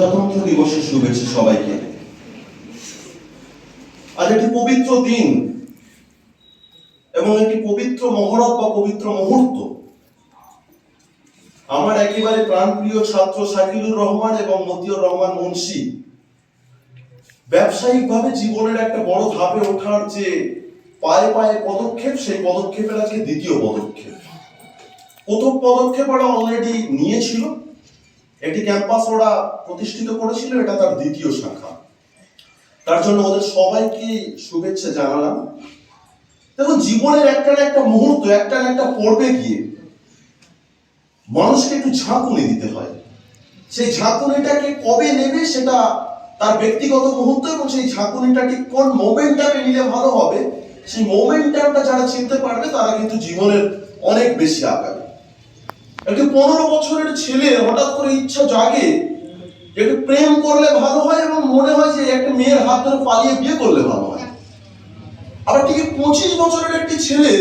প্রজাতন্ত্র দিবসের শুভেচ্ছা সবাইকে। আজ একটি পবিত্র দিন এবং একটি পবিত্র মহরত বা পবিত্র মুহূর্ত। আমার একেবারে প্রাণপ্রিয় ছাত্র শাকিলুর রহমান এবং মতিউর রহমান মুন্সি ব্যবসায়িকভাবে জীবনের একটা বড় ধাপে ওঠার যে পায়ে পায়ে পদক্ষেপ, সেই পদক্ষেপের আজকে দ্বিতীয় পদক্ষেপ। প্রথম পদক্ষেপ ওরা অলরেডি নিয়েছিল। একটি ক্যাম্পাস ওরা প্রতিষ্ঠিত করেছিল, এটা তার দ্বিতীয় শাখা। তার জন্য ওদের সবাইকে শুভেচ্ছা জানালাম। দেখুন জীবনের একটা না একটা মুহূর্ত, একটা না একটা পর্বে গিয়ে মানুষকে একটু ঝাঁকুনি দিতে হয়। সেই ঝাঁকুনিটাকে কবে নেবে সেটা তার ব্যক্তিগত মুহূর্ত এবং সেই ঝাঁকুনিটা ঠিক কোন মোমেন্টামে নিলে ভালো হবে, সেই মোমেন্টামটা যারা চিনতে পারবে তারা কিন্তু জীবনের অনেক বেশি আগাবে। একটি পনেরো বছরের ছেলে হঠাৎ করে ইচ্ছা জাগে একটু প্রেম করলে ভালো হয় এবং মনে হয় যে একটা মেয়ের হাত ধরে পালিয়ে বিয়ে করলে ভালো হয়। আবার ঠিক পঁচিশ বছরের একটি ছেলে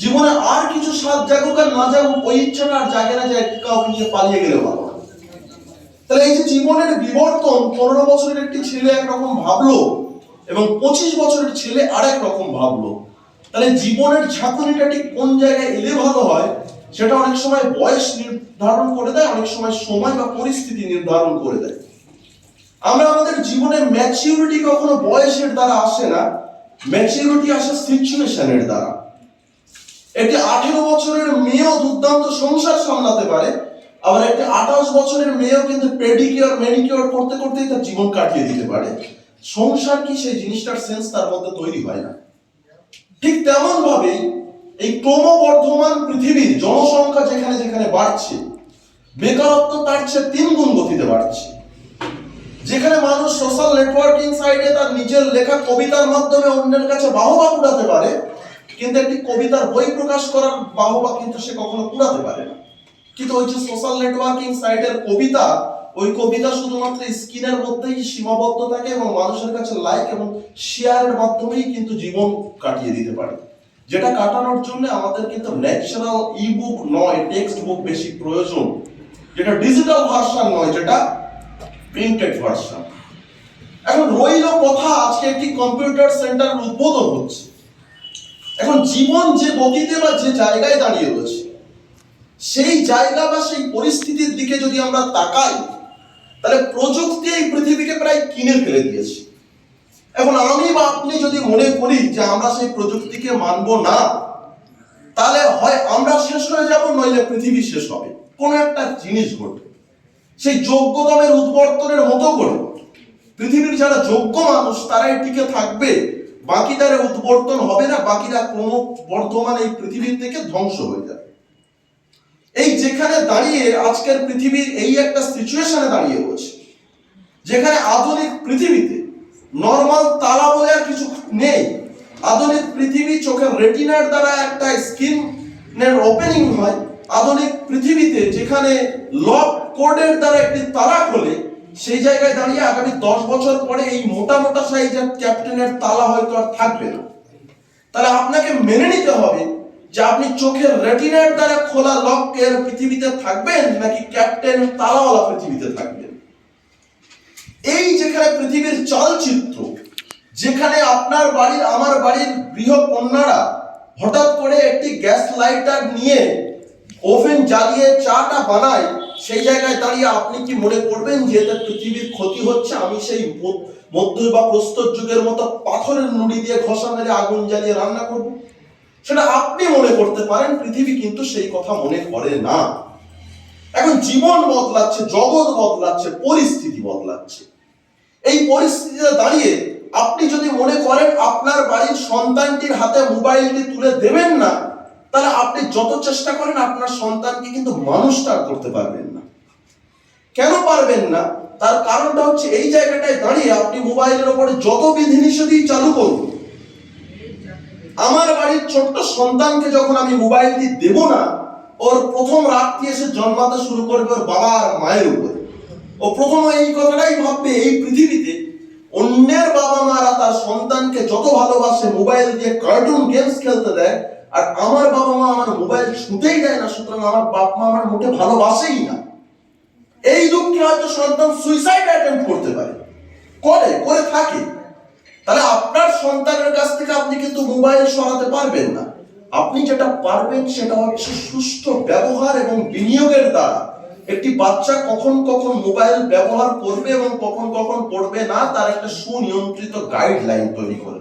জীবনে আর কিছু স্বাদ জাগুক আর না জাগুক, ওই ইচ্ছাটা আর জাগে না যে কাউকে নিয়ে পালিয়ে গেলে ভালো হয়। তাহলে এই যে জীবনের বিবর্তন, পনেরো বছরের একটি ছেলে একরকম ভাবলো এবং পঁচিশ বছরের ছেলে আর এক রকম ভাবলো। তাহলে জীবনের ঝাঁকুনিটা ঠিক কোন জায়গায় এলে ভালো হয়? সেটা অনেক সময় বয়স নির্ধারণ করে দেয়, অনেক সময় সময় বা পরিস্থিতি নির্ধারণ করে দেয়। আমরা আমাদের জীবনে ম্যাচিউরিটি কখনো বয়সের দ্বারা আসে না ম্যাচিউরিটি আসে সিচুয়েশনের দ্বারা। একটি আঠেরো বছরের মেয়েও দুর্দান্ত সংসার সামলাতে পারে, আবার একটি আঠাশ বছরের মেয়েও কিন্তু পেডিকিওর ম্যানিকিওর করতে করতেই তার জীবন কাটিয়ে দিতে পারে। সংসার কি সেই জিনিসটার সেন্স তার মধ্যে তৈরি হয় না। ঠিক তেমন ভাবেই এই ক্রমবর্ধমান পৃথিবীর জনসংখ্যা যেখানে যেখানে বাড়ছে, বেকারত্ব তার চেয়ে তিন গুণ গতিতে বাড়ছে। যেখানে মানুষ সোশ্যাল নেটওয়ার্কিং সাইটে তার নিজের লেখা কবিতার মাধ্যমে অন্যের কাছে বাহবা কুড়াতে পারে, কিন্তু একটি কবিতার বই প্রকাশ করার বাহবা কিন্তু সে কখনো কুড়াতে পারে না। কিন্তু ওই যে সোশ্যাল নেটওয়ার্কিং সাইটের কবিতা, ওই কবিতা শুধুমাত্র স্ক্রিনের মধ্যেই সীমাবদ্ধ থাকে এবং মানুষের কাছে লাইক এবং শেয়ারের মাধ্যমেই কিন্তু জীবন কাটিয়ে দিতে পারে। যেটা কাটানোর জন্য আমাদের কিন্তু ন্যাচারাল ই বুক নয় টেক্সট বুক বেশি প্রয়োজন। যেটা ডিজিটাল ভার্সন নয়, যেটা প্রিন্টেড ভার্সন এখন রইল কথা, আজকে একটি কম্পিউটার সেন্টার উদ্বোধন হচ্ছে। এখন জীবন যে গতিতে বা যে জায়গায় দাঁড়িয়ে রয়েছে, সেই জায়গা বা সেই পরিস্থিতির দিকে যদি আমরা তাকাই, তাহলে প্রযুক্তি এই পৃথিবীকে প্রায় কিনে ফেলে দিয়েছে। এখন আমি বা আপনি যদি মনে করি যে আমরা সেই প্রযুক্তিকে মানব না, তাহলে হয় আমরা শেষ হয়ে যাব, নইলে পৃথিবী শেষ হবে। কোনো একটা জিনিস ঘটবে। সেই যোগ্যতমের উদ্বর্তনের মতো করে পৃথিবীর যারা যোগ্য মানুষ তারাই টিকে থাকবে। বাকিদারে উদ্বর্তন হবে না, বাকিরা ক্রমবর্ধমান এই পৃথিবীর থেকে ধ্বংস হয়ে যাবে। এই যেখানে দাঁড়িয়ে আজকের পৃথিবীর এই একটা সিচুয়েশনে দাঁড়িয়ে রয়েছে, যেখানে আধুনিক পৃথিবীতে নর্মাল তালা বলে আর কিছু নেই। আধুনিক পৃথিবী চোখের রেটিনার দ্বারা একটা স্কিনের ওপেনিং হয়। আধুনিক পৃথিবীতে যেখানে লক কোডের দ্বারা একটি তালা খোলে, সেই জায়গায় দাঁড়িয়ে আগামী দশ বছর পরে এই মোটা মোটা সাইজের ক্যাপ্টেনের তালা হয়তো আর থাকবে না। তাহলে আপনাকে মেনে নিতে হবে যে আপনি চোখের রেটিনার দ্বারা খোলা লকের পৃথিবীতে থাকবেন নাকি ক্যাপ্টেন তালাওয়ালা পৃথিবীতে থাকবেন। এই যেখানে পৃথিবীর চালচিত্র যেখানে আপনার বাড়ির, আমার বাড়ির গৃহকন্যারা হঠাৎ করে একটি গ্যাস লাইটার নিয়ে ওভেন জ্বালিয়ে চাটা বানায়, সেই জায়গায় দাঁড়িয়ে আপনি কি মনে করবেন যে এতে পৃথিবীর ক্ষতি হচ্ছে? আমি সেই মধ্য বা প্রস্তর যুগের মতো পাথরের নুড়ি দিয়ে ঘষা মেরে আগুন জ্বালিয়ে রান্না করব? সেটা আপনি মনে করতে পারেন, পৃথিবী কিন্তু সেই কথা মনে করে না। এখন জীবন বদলাচ্ছে, জগৎ বদলাচ্ছে, পরিস্থিতি বদলাচ্ছে। এই পরিস্থিতিতে দাঁড়িয়ে আপনি যদি মনে করেন আপনার বাড়ির সন্তানটির হাতে মোবাইলটি তুলে দেবেন না, তাহলে আপনি যত চেষ্টা করেন আপনার সন্তানকে কিন্তু মানুষটা করতে পারবেন না। কেন পারবেন না? তার কারণটা হচ্ছে এই জায়গাটায় দাঁড়িয়ে আপনি মোবাইলের ওপরে যত বিধিনিষেধই চালু করুন, আমার বাড়ির ছোট্ট সন্তানকে যখন আমি মোবাইলটি দেব না, ওর প্রথম রাতটি এসে জন্মাতে শুরু করবে ওর বাবা আর মায়ের উপরে। ও প্রথম এই কথাটাই ভাববে, এই পৃথিবীতে অন্যের বাবা মারা তার সন্তানকে যত ভালোবাসে, মোবাইল দিয়ে কার্টুন গেমস খেলতে দেয়, আর আমার বাবা মা আমার মোবাইল ছুটেই দেয় না, সুতরাং আমার বাপ মা আমার মোটে ভালোবাসেই না। এই দুঃখে হয়তো সন্তান সুইসাইড অ্যাটেম্প করতে পারে। করে করে থাকে। তাহলে আপনার সন্তানের কাছ থেকে আপনি কিন্তু মোবাইল সরাতে পারবেন না। আপনি যেটা পারবেন সেটা হচ্ছে সুস্থ ব্যবহার এবং বিনিয়োগের দ্বারা। একটি বাচ্চা কখন কখন মোবাইল ব্যবহার করবে এবং কখন কখন করবে না, তার একটা সুনিয়ন্ত্রিত গাইডলাইন তৈরি করে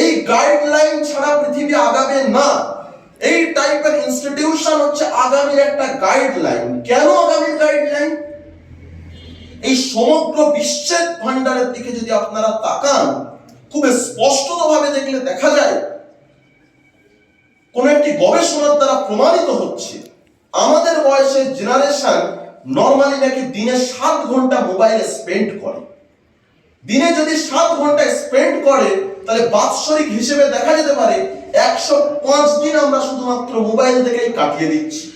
এই গাইডলাইন ছাড়া পৃথিবী আগাবে না। এই টাইপের ইনস্টিটিউশন হচ্ছে আগামীর একটা গাইডলাইন কেন আগামীর গাইডলাইন এই সমগ্র বিশ্বের ভান্ডারের দিকে যদি আপনারা তাকান, খুব স্পষ্টতভাবে দেখলে দেখা যায়, কোন একটি গবেষণার দ্বারা প্রমাণিত হচ্ছে আমাদের বয়সের জেনারেশন নর্মালি নাকি দিনে সাত ঘণ্টা মোবাইলে স্পেন্ড করে। দিনে যদি সাত ঘণ্টা স্পেন্ড করে, তাহলে বাৎসরিক হিসেবে দেখা যেতে পারে একশো পাঁচ দিন আমরা শুধুমাত্র মোবাইল থেকেই কাটিয়ে দিচ্ছি।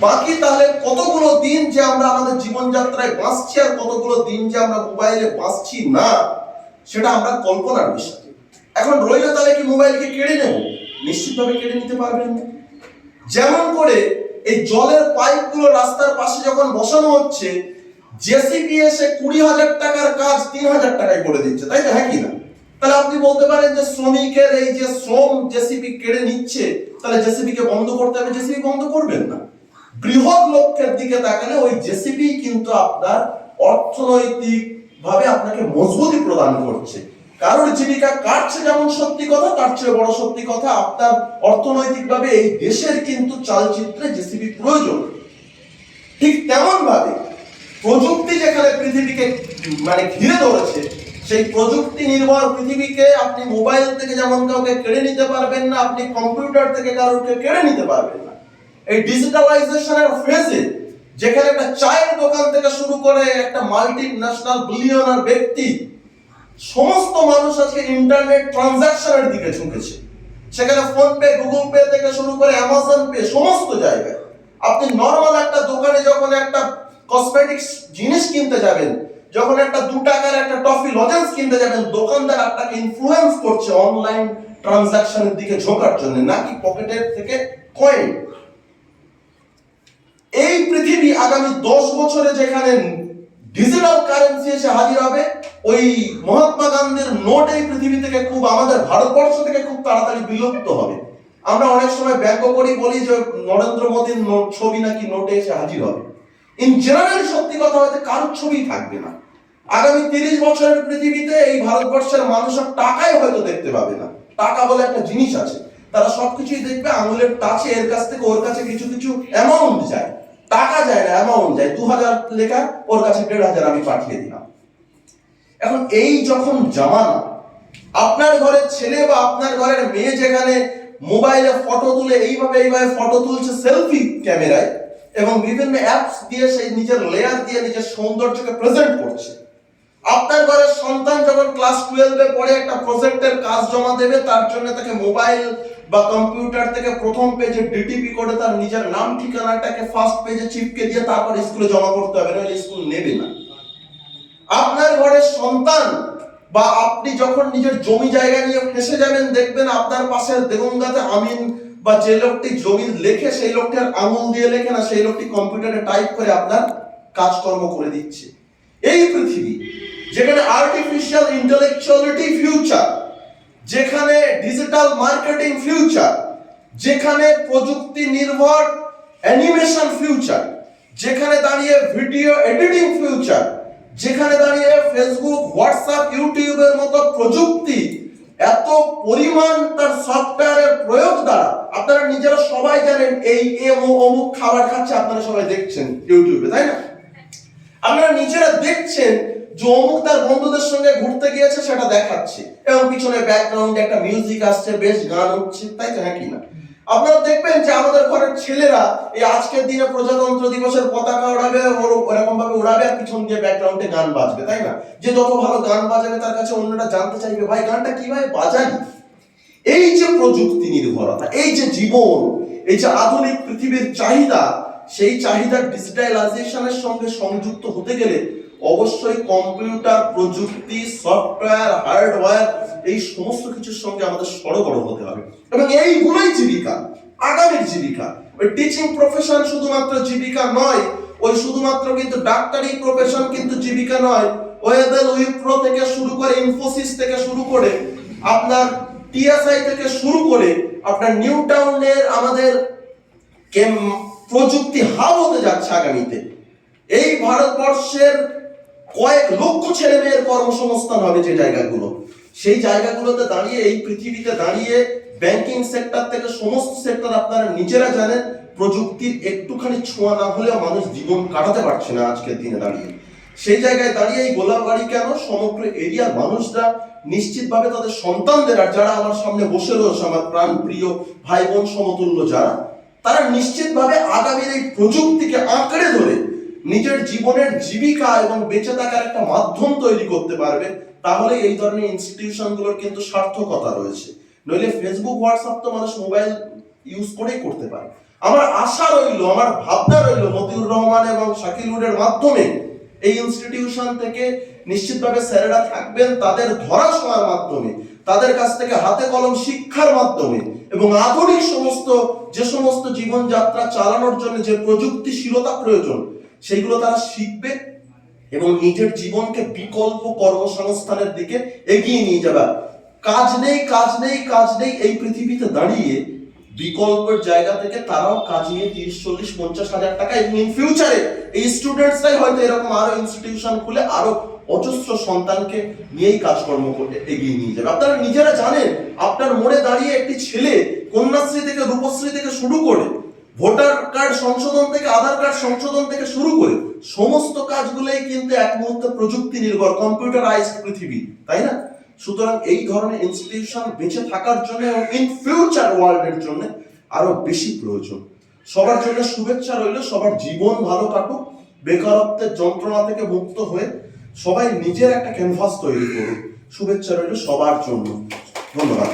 বাকি তাহলে কতগুলো দিন যে আমরা আমাদের জীবনযাত্রায় বাঁচছি আর কতগুলো দিন যে আমরা মোবাইলে বাঁচছি না, সেটা আমরা কল্পনার বিষয়। এখন রইল তাহলে কি মোবাইলকে কেড়ে নেব? নিশ্চিতভাবে কেড়ে নিতে পারবেন না। যেমন করে এই জলের পাইপগুলো রাস্তার পাশে যখন বসানো হচ্ছে জেসিপি এসে কুড়ি হাজার টাকার কাজ তিন হাজার টাকায় করে দিচ্ছে, তাই তো? হ্যাঁ না? তাহলে আপনি বলতে পারেন যে শ্রমিকের এই যে শ্রম জেসিপি কেড়ে নিচ্ছে, তাহলে জেসিপি কে বন্ধ করতে হবে জেসিপি বন্ধ করবেন না। বৃহৎ লক্ষ্যের দিকে তাকালে ওই জেসিপি কিন্তু আপনার অর্থনৈতিক ভাবে আপনাকে মজবুতি প্রদান করছে। কারোর জীবিকা কাটছে যেমন সত্যি কথা, তার চেয়ে বড় সত্যি কথা আপনার অর্থনৈতিকভাবে এই দেশের কিন্তু চালচিত্রে জেসিবি প্রয়োজন। ঠিক তেমন ভাবে প্রযুক্তি যেখানে পৃথিবীকে মানে ঘিরে ধরেছে, সেই প্রযুক্তি নির্ভর পৃথিবীকে আপনি মোবাইল থেকে যেমন কাউকে কেড়ে নিতে পারবেন না, আপনি কম্পিউটার থেকে কারোকে কেড়ে নিতে পারবেন না। এই ডিজিটালাইজেশনের ফেজে যেখানে একটা চায়ের দোকান থেকে শুরু করে একটা মাল্টি ন্যাশনাল বিলিয়নার ব্যক্তি সমস্ত মানুষ আজকে ইন্টারনেট ট্রানজাকশনের দিকে ঝুঁকেছে। সেখানে ফোন পে গুগল পে থেকে শুরু করে অ্যামাজন পে সমস্ত জায়গায়। আপনি নর্মাল একটা দোকানে যখন একটা কসমেটিক্স জিনিস কিনতে যাবেন, যখন একটা দু টাকার একটা টফি লজেন্স কিনতে যাবেন, দোকানদার আপনাকে ইনফ্লুয়েন্স করছে অনলাইন ট্রানজাকশনের দিকে ঝোঁকার জন্য, নাকি পকেটের থেকে কয়েন এই পৃথিবী আগামী দশ বছরে যেখানে ডিজিটাল কারেন্সি এসে হাজির হবে। ওই মহাত্মা গান্ধীর নোট এই পৃথিবী থেকে খুব আমাদের ভারতবর্ষ থেকে খুব তাড়াতাড়ি বিলুপ্ত হবে। আমরা অনেক সময় ব্যঙ্গ করি বলি যে নরেন্দ্র মোদীর ছবি নাকি নোটে এসে হাজির হবে। ইন জেনারেল সত্যি কথা হয়তো কারোর ছবি থাকবে না। আগামী তিরিশ বছরের পৃথিবীতে এই ভারতবর্ষের মানুষের টাকাই হয়তো দেখতে পাবে না। টাকা বলে একটা জিনিস আছে। তারা সবকিছুই দেখবে, আঙুলের টাচে এর কাছ থেকে ওর কাছে কিছু কিছু অ্যামাউন্ট যায়। টাকা যায় না অ্যামাউন্ট যায়। দু হাজার লেখা, ওর কাছে দেড় হাজার আমি পাঠিয়ে দিলাম। এখন এই যখন জামানা, আপনার ঘরের ছেলে বা আপনার ঘরের মেয়ে যেখানে মোবাইলে ফটো তুলে, এইভাবে এইভাবে ফটো তুলছে সেলফি ক্যামেরায়, এবং বিভিন্ন অ্যাপস দিয়ে সেই নিজের লেয়ার দিয়ে নিজের সৌন্দর্যকে প্রেজেন্ট করছে। আপনার ঘরের সন্তান যখন ক্লাস টুয়েলভে পড়ে একটা প্রজেক্টের কাজ জমা দেবে, তার জন্য তাকে মোবাইল বা কম্পিউটার থেকে প্রথম পেজে ডিটিপি করে তার নিজের নাম, ঠিকানাটাকে ফার্স্ট পেজে চিপকে দিয়ে তারপর স্কুলে জমা করতে হবে, নাহলে স্কুল নেবে না। আপনার ঘরের সন্তান বা আপনি যখন নিজের জমি জায়গা নিয়ে ফেসে যাবেন, দেখবেন আপনার পাশের দেগঙ্গাতে আমিন বা যে লোকটি জমি লেখে, সেই লোকটি আর আঙুল দিয়ে লেখে না, সেই লোকটি কম্পিউটারে টাইপ করে আপনার কাজকর্ম করে দিচ্ছে। এই পৃথিবী, যেখানে আর্টিফিশিয়াল ইন্টেলেকচুয়ালিটি ফিউচার যেখানে ডিজিটাল মার্কেটিং ফিউচার যেখানে প্রযুক্তি নির্ভর অ্যানিমেশন ফিউচার যেখানে দাঁড়িয়ে ভিডিও এডিটিং ফিউচার যেখানে দাঁড়িয়ে ফেসবুক হোয়াটসঅ্যাপ ইউটিউবের মতো প্রযুক্তি এত পরিমাণ তার সফটওয়্যারের প্রয়োগ দ্বারা, আপনারা নিজেরা সবাই জানেন এই এম অমুক খাবার খাচ্ছে, আপনারা সবাই দেখছেন ইউটিউবে তাই না? আপনারা নিজেরা দেখছেন যে তার বন্ধুদের সঙ্গে ঘুরতে গিয়েছে, সেটা দেখাচ্ছে। এবং পিছনে ব্যাকগ্রাউন্ডে একটা মিউজিক আসছে, বেশ গান হচ্ছে, তাই তো হ্যাঁ কি না? আপনারা দেখবেন যে আমাদের ঘরের ছেলেরা এই আজকের দিনে প্রজাতন্ত্র দিবসের পতাকা উড়াবে ওরকম ভাবে উড়াবে আর পিছন দিয়ে ব্যাকগ্রাউন্ডে গান বাজবে, তাই না? যে যত ভালো গান বাজাবে, তার কাছে অন্যটা জানতে চাইবে, ভাই, গানটা কীভাবে বাজালি এই যে প্রযুক্তি নির্ভরতা, এই যে জীবন, এই যে আধুনিক পৃথিবীর চাহিদা, সেই চাহিদার ডিজিটালাইজেশনের সঙ্গে সংযুক্ত হতে গেলে অবশ্যই কম্পিউটার, প্রযুক্তি, সফটওয়্যার, হার্ডওয়্যার, এই সমস্ত কিছুর সঙ্গে আমাদের সড়গড় হতে হবে। এবং এইগুলোই জীবিকা, আগামীর জীবিকা। ওই টিচিং প্রফেশন শুধুমাত্র জীবিকা নয়, ওই শুধুমাত্র কিন্তু ডাক্তারি প্রফেশন কিন্তু জীবিকা নয়, ওয়েবেল উইপ্রো থেকে শুরু করে ইনফোসিস থেকে শুরু করে আপনার টিএসআই থেকে শুরু করে আপনার নিউ টাউনের আমাদের প্রযুক্তি হাব হতে যাচ্ছে আগামীতে। এই ভারতবর্ষের কয়েক লক্ষ ছেলে মেয়ের কর্মসংস্থান হবে যে জায়গাগুলো। সেই জায়গাগুলোতে দাঁড়িয়ে, এই পৃথিবীতে দাঁড়িয়ে ব্যাংকিং সেক্টর থেকে সমস্ত সেক্টর আপনারা নিজেরা জানেন, প্রযুক্তির একটুখানি ছোঁয়া না হলেও মানুষ জীবন কাটাতে পারছে না আজকের দিনে দাঁড়িয়ে। সেই জায়গায় দাঁড়িয়ে এই গোলাপ গোলাবাড়ি কেন? সমগ্র এরিয়ার মানুষরা নিশ্চিতভাবে তাদের সন্তানদের আর যারা আমার সামনে বসে রয়েছে, আমার প্রাণ প্রিয় ভাই বোন সমতুল্য যারা, তারা নিশ্চিতভাবে আগামীর এই প্রযুক্তিকে আঁকড়ে ধরে নিজের জীবনের জীবিকা এবং বেঁচে থাকার একটা মাধ্যম তৈরি করতে পারবে, তাহলে এই ধরনের ইনস্টিটিউশনগুলোর কিন্তু সার্থকতা রয়েছে। নইলে ফেসবুক হোয়াটসঅ্যাপ তো মানুষ মোবাইল ইউজ করেই করতে পারে। আমার আশা রইল, আমার ভাবনা রইল মতিউর রহমান এবং শাকিলুরের মাধ্যমে এই ইনস্টিটিউশন থেকে নিশ্চিতভাবে স্যারেরা থাকবেন তাদের ধরা ছোঁয়ার মাধ্যমে, তাদের কাছ থেকে হাতে কলম শিক্ষার মাধ্যমে এবং আধুনিক সমস্ত, যে সমস্ত জীবনযাত্রা চালানোর জন্য যে প্রযুক্তিশীলতা প্রয়োজন সেগুলো তারা শিখবে এবং নিজের জীবনকে বিকল্প কর্মসংস্থানের দিকে এগিয়ে নিয়ে যাবে। কাজ নেই কাজ নেই কাজ নেই, এই পৃথিবীতে দাঁড়িয়ে বিকল্পের জায়গা থেকে তারাও কাজ নিয়ে তিরিশ, চল্লিশ, পঞ্চাশ হাজার টাকা ইন ফিউচারে এই স্টুডেন্টসরাই হয়তো এরকম আরও ইনস্টিটিউশন খুলে আরও অজস্র সন্তানকে নিয়েই কাজকর্ম করতে এগিয়ে নিয়ে যাবে। আপনারা নিজেরা জানেন, আপনার মোড়ে দাঁড়িয়ে একটি ছেলে কন্যাশ্রী থেকে রূপশ্রী থেকে শুরু করে ভোটার কার্ড সংশোধন থেকে, আধার কার্ড সংশোধন থেকে শুরু করে সমস্ত কাজগুলোই কিন্তু এক মুহূর্তে প্রযুক্তি নির্ভর কম্পিউটারাইজড পৃথিবী, তাই না? সুতরাং এই ধরনের ইনস্টিটিউশন বেঁচে থাকার জন্য এবং ইন ফিউচার ওয়ার্ল্ডের জন্য আরও বেশি প্রয়োজন। সবার জন্য শুভেচ্ছা রইল, সবার জীবন ভালো কাটুক, বেকারত্বের যন্ত্রণা থেকে মুক্ত হয়ে সবাই নিজের একটা ক্যানভাস তৈরি করুক। শুভেচ্ছা রইল সবার জন্য। ধন্যবাদ।